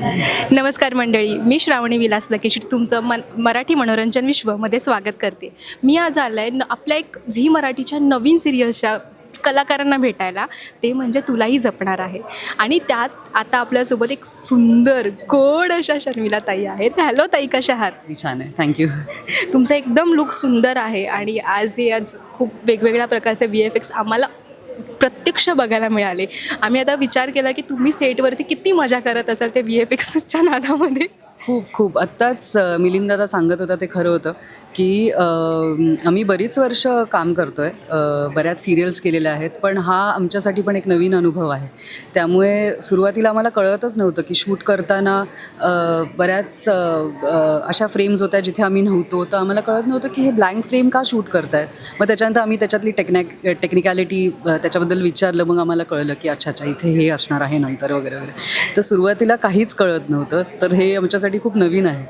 नमस्कार मंडळी मी श्रावणी विलास लकेशी तुमचं मन मराठी मनोरंजन विश्वमध्ये स्वागत करते. मी आज आलं आहे न आपल्या एक झी मराठीच्या नवीन सिरियल्सच्या कलाकारांना भेटायला. ते म्हणजे तुलाही जपणार आहे. आणि त्यात आता आपल्यासोबत एक सुंदर गोड अशा शर्मिला ताई आहेत. हॅलो ताई कशा आहात? मी छान आहे. थँक्यू तुमचा एकदम लुक सुंदर आहे आणि आज हे आज खूप वेगवेगळ्या प्रकारचे व्ही एफ एक्स आम्हाला प्रत्यक्ष बघायला मिळाले. आम्ही आता विचार केला की तुम्ही सेटवरती किती मजा करत असाल ते व्ही एफ एक्सच्या नादामध्ये? खूप खूप. आत्ताच मिलिंदादा मिलिंद दादा सांगत होता ते खरं होतं की आम्ही बरीच वर्ष काम करतो आहे बऱ्याच सिरियल्स केलेल्या आहेत पण हा आमच्यासाठी पण एक नवीन अनुभव आहे. त्यामुळे सुरुवातीला आम्हाला कळतच नव्हतं की शूट करताना बऱ्याच अशा फ्रेम्स होत्या जिथे आम्ही नव्हतो. तर आम्हाला कळत नव्हतं की हे ब्लँक फ्रेम का शूट करतायत? मग त्याच्यानंतर आम्ही त्याच्यातली टेक्नॅक टेक्निकॅलिटी त्याच्याबद्दल विचारलं. मग आम्हाला कळलं की अच्छा अच्छा इथे हे असणार आहे नंतर वगैरे वगैरे. तर सुरुवातीला काहीच कळत नव्हतं. तर हे आमच्यासाठी खूप नवीन आहे.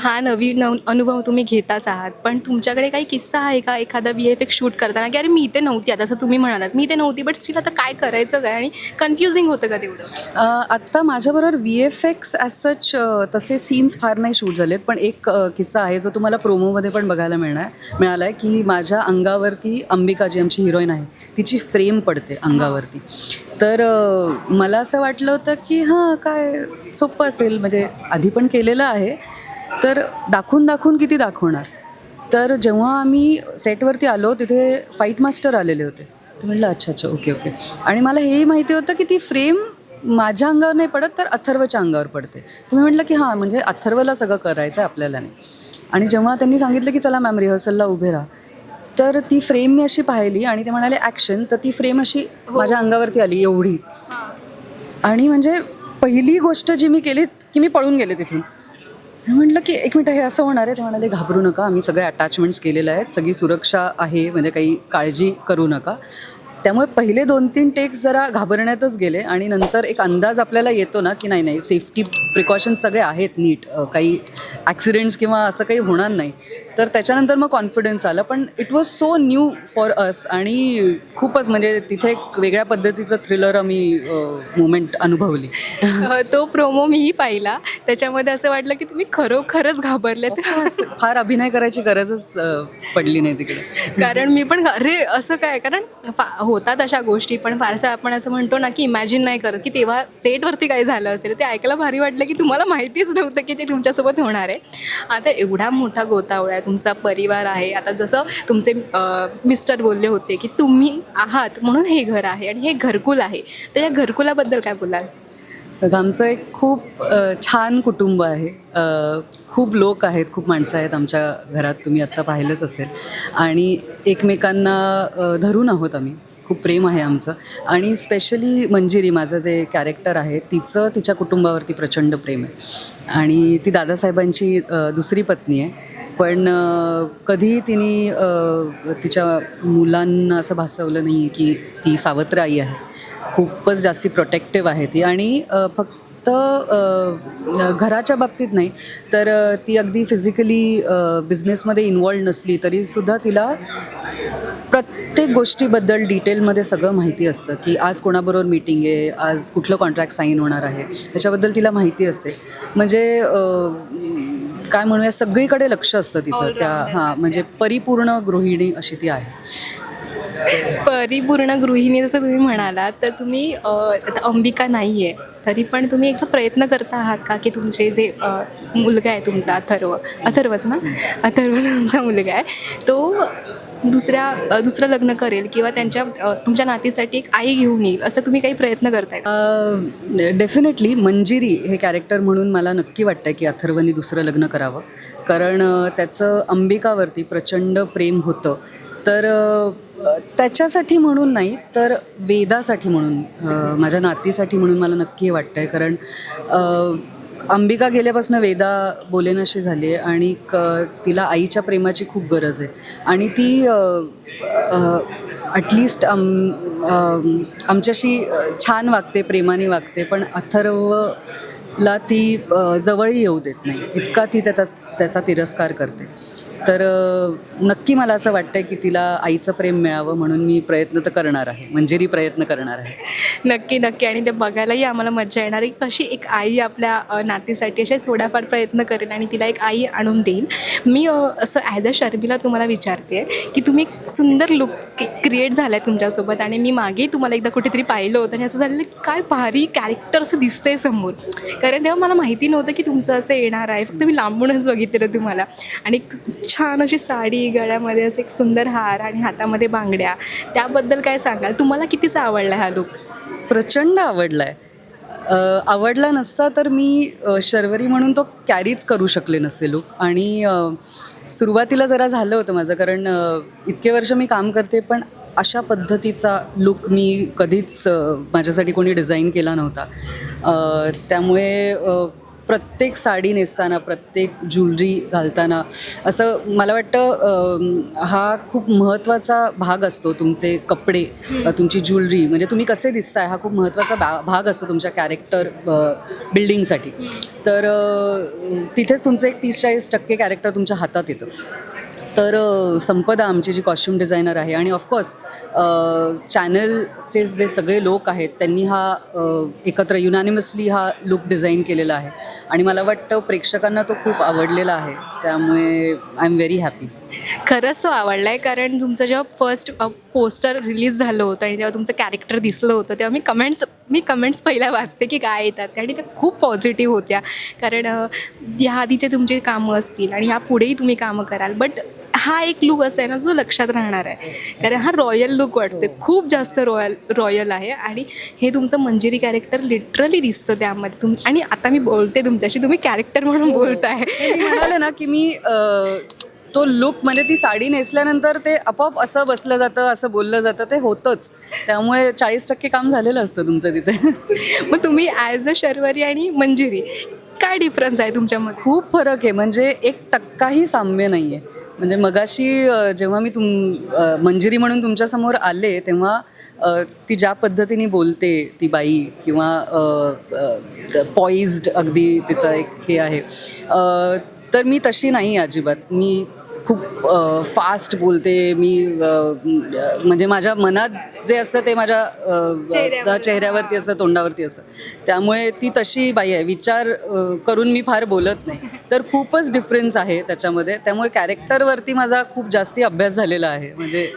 हा नवीन नव अनुभव तुम्ही घेताच आहात. पण तुमच्याकडे काही किस्सा आहे का? एखादा व्ही एफ एक्स शूट करताना? की अरे मी इथे नव्हती आता असं तुम्ही म्हणालात. मी इथे नव्हती बट स्टील आता काय करायचं काय? आणि कन्फ्युजिंग होतं का तेवढं? आत्ता माझ्याबरोबर V F X as such तसे सीन्स फार नाही शूट झालेत. पण एक किस्सा आहे जो तुम्हाला प्रोमोमध्ये पण बघायला मिळणार मिळाला आहे की माझ्या अंगावरती अंबिका जी आमची हिरोईन आहे. तिची फ्रेम पडते अंगावरती. तर मला असं वाटलं होतं की हां काय सोपं असेल. म्हणजे आधी पण केलेलं आहे. तर दाखवून दाखवून किती दाखवणार? तर जेव्हा आम्ही सेटवरती आलो तिथे फाईट मास्टर आलेले होते. तर म्हटलं अच्छा अच्छा ओके ओके. आणि मला हेही माहिती होतं की ती फ्रेम माझ्या अंगावर नाही पडत तर अथर्वच्या अंगावर पडते. तुम्ही म्हटलं की हां म्हणजे अथर्वला सगळं करायचं आहे आपल्याला नाही. आणि जेव्हा त्यांनी सांगितलं की चला मॅम रिहर्सलला उभे राहा. तर ती फ्रेम मी अशी पाहिली आणि ते म्हणाले ॲक्शन तर ती फ्रेम अशी माझ्या अंगावरती आली एवढी. आणि म्हणजे पहिली गोष्ट जी मी केली की मी पळून गेले तिथून. मी म्हटलं की एक मिनटं हे असं होणार आहे? ते म्हणाले घाबरू नका आम्ही सगळे अटॅचमेंट्स केलेले आहेत. सगळी सुरक्षा आहे म्हणजे काही काळजी करू नका. त्यामुळे पहिले दोन तीन टेक्स जरा घाबरण्यातच गेले आणि नंतर एक अंदाज आपल्याला येतो ना की नाही नाही सेफ्टी प्रिकॉशन्स सगळे आहेत नीट काही ॲक्सिडेंट्स किंवा असं काही होणार नाही. तर त्याच्यानंतर मग कॉन्फिडन्स आला. पण it was so new for us आणि खूपच म्हणजे तिथे एक वेगळ्या पद्धतीचं थ्रिलर आम्ही मुमेंट अनुभवली. तो प्रोमो मीही पाहिला. त्याच्यामध्ये असं वाटलं की तुम्ही खरोखरच घाबरलेत फार अभिनय करायची गरजच पडली नाही तिकडे. कारण मी पण अरे असं काय? कारण फा होतात अशा गोष्टी पण फारसं आपण असं म्हणतो ना की इमॅजिन नाही करत की तेव्हा सेटवरती काय झालं असेल ते ऐकायला भारी वाटलं की तुम्हाला माहितीच नव्हतं की ते तुमच्यासोबत होणार आहे. आता एवढा मोठा गोतावळा आहे तुमचा परिवार आहे आता जसं तुमचे मिस्टर बोलले होते की तुम्ही आहात म्हणून हे घर आहे आणि हे घरकुल आहे. तर या घरकुलाबद्दल काय बोलाल? बघा, आमचं एक खूप छान कुटुंब आहे. खूप लोक आहेत खूप माणसं आहेत आमच्या घरात तुम्ही आत्ता पाहिलंच असेल. आणि एकमेकांना धरून आहोत आम्ही. खूप प्रेम आहे आमचं. आणि स्पेशली मंजिरी माझं जे कॅरेक्टर आहे तिचं तिच्या कुटुंबावरती प्रचंड प्रेम आहे. आणि ती दादासाहेबांची दुसरी पत्नी आहे. पण कधीही कधी तिने तिच्या मुलांना असं भासवलं नाही आहे की ती सावत्र आई आहे. खूपच जास्ती प्रोटेक्टिव्ह आहे ती. आणि फक्त घराच्या बाबतीत नाही तर ती अगदी फिजिकली बिझनेसमध्ये इन्वॉल्ड नसली तरीसुद्धा तिला प्रत्येक गोष्टीबद्दल डिटेलमध्ये सगळं माहिती असतं की आज कोणाबरोबर मीटिंग आहे आज कुठलं कॉन्ट्रॅक्ट साईन होणार आहे. त्याच्याबद्दल तिला माहिती असते. म्हणजे काय म्हणूया सगळीकडे लक्ष असतं तिचं. त्या हां म्हणजे परिपूर्ण गृहिणी अशी ती आहे. परिपूर्ण गृहिणी जसं तुम्ही म्हणालात तर तुम्ही आता अंबिका नाही आहे तरी पण तुम्ही एकदा प्रयत्न करता आहात का की तुमचे जे मुलगा आहे तुमचा अथर्व अथर्वच ना? अथर्व तुमचा मुलगा आहे तो दुसऱ्या दुसरं लग्न करेल किंवा त्यांच्या तुमच्या नातीसाठी एक आई घेऊन येईल असं तुम्ही काही प्रयत्न करताय डेफिनेटली मंजिरी हे कॅरेक्टर म्हणून मला नक्की वाटतं की अथर्वनी दुसरं लग्न करावं. कारण त्याचं अंबिकावरती प्रचंड प्रेम होतं. तर त्याच्यासाठी म्हणून नाही तर वेदासाठी म्हणून माझ्या नातीसाठी म्हणून मला नक्की हे वाटतं आहे कारण अंबिका गेल्यापासून वेदा बोलेनाशी झाली आहे आणि क तिला आईच्या प्रेमाची खूप गरज आहे. आणि ती ॲटलिस्ट आम आमच्याशी छान वागते प्रेमाने वागते पण अथर्वला ती जवळही येऊ देत नाही. इतका ती त्याचा त्याचा तिरस्कार करते. तर नक्की मला असं वाटतंय की तिला आईचं प्रेम मिळावं म्हणून मी प्रयत्न तर करणार आहे. मंजिरी प्रयत्न करणार आहे. नक्की नक्की. आणि ते बघायलाही आम्हाला मजा येणार. आहे कशी एक आई आपल्या नातीसाठी असे थोडाफार प्रयत्न करेल आणि तिला एक आई आणून देईल. मी असं ॲज अ शर्मिला तुम्हाला विचारते की तुम्ही एक सुंदर लुक क्रिएट झाला आहे तुमच्यासोबत आणि मी मागे तुम्हाला एकदा कुठेतरी पाहिलं होतं आणि असं झालेलं काय भारी कॅरेक्टर असं दिसतंय समोर. कारण तेव्हा मला माहिती नव्हतं की तुमचं असं येणार आहे. फक्त मी लांबूनच बघितलेलं तुम्हाला. आणि छान अशी साडी गळ्यामध्ये असं एक सुंदर हार आणि हातामध्ये बांगड्या. त्याबद्दल काय सांगाल? तुम्हाला कितीचा आवडला हा लुक प्रचंड आवडला आहे आवडला नसता तर मी शर्वरी म्हणून तो कॅरीच करू शकले नसते लुक आणि सुरुवातीला जरा झालं होतं माझं कारण इतके वर्ष मी काम करते पण अशा पद्धतीचा लुक मी कधीच माझ्यासाठी कोणी डिझाईन केला नव्हता. त्यामुळे प्रत्येक साडी नेसताना प्रत्येक ज्वेलरी घालताना असं मला वाटतं हा खूप महत्त्वाचा भाग असतो तुमचे कपडे तुमची ज्वेलरी. म्हणजे तुम्ही कसे दिसताय हा खूप महत्त्वाचा बा भाग असतो तुमच्या कॅरेक्टर बिल्डिंगसाठी तर तिथेच तुमचं एक तीस चाळीस टक्के कॅरेक्टर तुमच्या हातात येतं. तर संपदा आमची जी कॉस्ट्युम डिझायनर आहे आणि ऑफकोर्स चॅनलचे जे सगळे लोक आहेत त्यांनी हा एकत्र युनानिमसली हा लुक डिझाईन केलेला आहे. आणि मला वाटतं प्रेक्षकांना तो खूप आवडलेला आहे. त्यामुळे आय एम व्हेरी हॅपी खरंच तो आवडला आहे कारण तुमचं जेव्हा फर्स्ट पोस्टर रिलीज झालं होतं आणि तेव्हा तुमचं कॅरेक्टर दिसलं होतं तेव्हा मी कमेंट्स मी कमेंट्स पहिल्या वाचते की काय येतात. आणि त्या खूप पॉझिटिव्ह होत्या. कारण ह्या या आधीचे तुमचे कामं असतील आणि ह्या पुढेही तुम्ही कामं कराल. बट हा एक लुक असा आहे ना जो लक्षात राहणार आहे. कारण हा रॉयल लुक वाटते. खूप जास्त रॉयल रॉयल आहे. आणि हे तुमचं मंजिरी कॅरेक्टर लिटरली दिसतं त्यामध्ये. तुम आणि आता मी बोलते तुमच्याशी तुम्ही कॅरेक्टर म्हणून बोलताय. मी म्हणाले ना की मी तो लुक म्हणजे ती साडी नेसल्यानंतर ते आपोआप असं बसलं जातं असं बोललं जातं ते होतंच. त्यामुळे चाळीस टक्के काम झालेलं असतं तुमचं तिथे. मग तुम्ही ॲज अ शर्वरी आणि मंजिरी काय डिफरन्स आहे तुमच्यामध्ये? खूप फरक आहे. म्हणजे एक टक्काही साम्य नाही आहे म्हणजे मगाशी जेव्हा मी तुम मंजिरी म्हणून तुमच्यासमोर आले तेव्हा ती ज्या पद्धतीने बोलते ती बाई किंवा पॉइज्ड अगदी तिचा एक हे आहे. तर मी तशी नाही अजिबात. मी खूप फास्ट बोलते मी म्हणजे माझ्या मनात जे असतं ते माझ्या. चेहऱ्यावरती असं तोंडावरती असं त्यामुळे ती तशी बाई आहे. विचार करून मी फार बोलत नाही. तर खूपच डिफरन्स आहे त्याच्यामध्ये. त्यामुळे कॅरेक्टरवरती माझा खूप जास्ती अभ्यास झालेला आहे. म्हणजे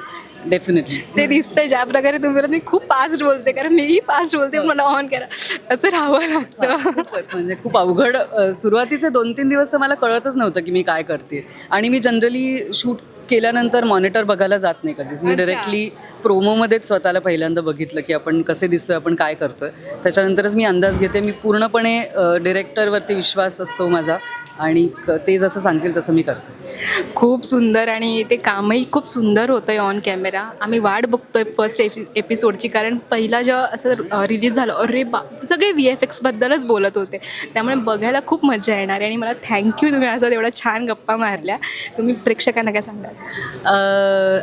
डेफिनेटली ते दिसतंय ज्या प्रकारे तुम्ही बोलत, मी खूप फास्ट बोलते कारण मीही फास्ट बोलते मला ऑन करा. असं राहावं लागतं. म्हणजे खूप अवघड सुरुवातीचे दोन तीन दिवस तर मला कळतच नव्हतं की मी काय करते. आणि मी जनरली शूट केल्यानंतर मॉनिटर बघायला जात नाही कधीच. मी अच्छा. डायरेक्टली प्रोमोमध्येच स्वतःला पहिल्यांदा बघितलं की आपण कसे दिसतोय आपण काय करतोय. त्याच्यानंतरच मी अंदाज घेते. मी पूर्णपणे डिरेक्टरवरती विश्वास असतो माझा. आणि ते जसं सांगतील तसं मी करते. खूप सुंदर आणि ते कामही खूप सुंदर होतं आहे ऑन कॅमेरा आम्ही वाट बघतोय फर्स्ट एपि एपिसोडची कारण पहिला जेव्हा असं रिलीज झालं अरे बा सगळे व्ही एफ एक्सबद्दलच बोलत होते. त्यामुळे बघायला खूप मजा येणार आहे. आणि मला थँक्यू तुम्ही असं एवढ्या छान गप्पा मारल्या. तुम्ही प्रेक्षकांना काय सांगाल?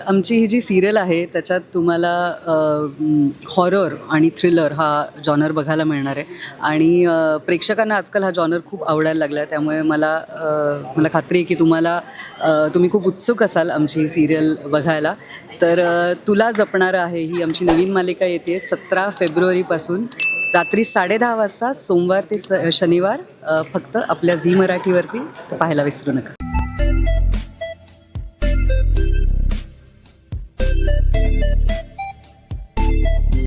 आमची ही जी सिरियल आहे त्याच्यात तुम्हाला हॉरर आणि थ्रिलर हा जॉनर बघायला मिळणार आहे. आणि प्रेक्षकांना आजकाल हा जॉनर खूप आवडायला लागला आहे त्यामुळे मला मला खात्री आहे की तुम्हाला तुम्ही खूप उत्सुक असाल आमची ही सिरियल बघायला. तर तर तुला जपणारं आहे ही आमची नवीन मालिका येते सतरा फेब्रुवारीपासून रात्री साडेदहा वाजता सोमवार ते स शनिवार फक्त आपल्या झी मराठीवरती पाहायला विसरू नका.